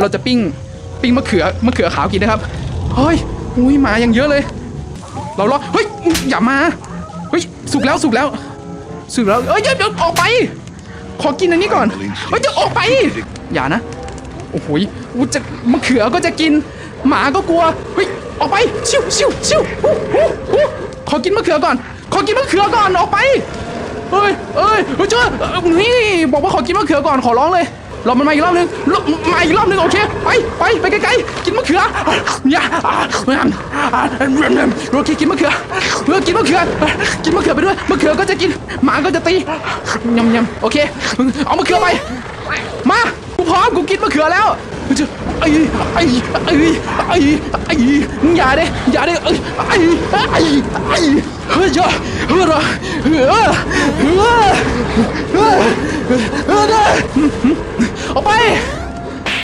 เราจะปิ้งปิ้งมะเขือมะเขือขาวกินนะครับเฮ้ยอุ้ยหมาอยังเยอะเลย เรารอเฮ้ยอย่ามาเฮ้ยสุกแล้วสุกแล้วสุกแล้วเอ้ยเดี๋ยวเดี๋ยวออกไป ขอกินอันนี้ก่อนเฮ้ยเดี๋ยวออกไป อย่านะโอ้โหยกูจะมะเขือก็จะกิน หมาก็กลัวเฮ้ยออกไปชิวชิวชิวฮู้ฮู้ฮู้ขอกินมะเขือก่อน ขอกินมะเขือก่อนออกไปเฮ้ยเอ้ยเฮ้ยเจ้านี่บอกว่าขอกินมะเขือก่อนขอร้องเลย รอมันมาอีกรอบนึงรอมาอีกรอบนึงโอเคไปไปไปไกลๆกินมะเขืออย่าโอเคกินมะเขือเออกินมะเขือกินมะเขือไปด้วยมะเขือก็จะกินหมาก็จะตียำยำโอเค เอามะเขือไปมากูพร้อมกูกินมะเขือแล้วไอ้ไอ้ไอ้ไอ้ไอ้อย่าเด้อย่าเด้ไอ้ไอ้ไอ้ไอ้เฮ้ยจ้าเฮ้ยจ้าเฮ้ยเฮ้ยเฮ้ยเฮ้ยเฮ้ย ออกไป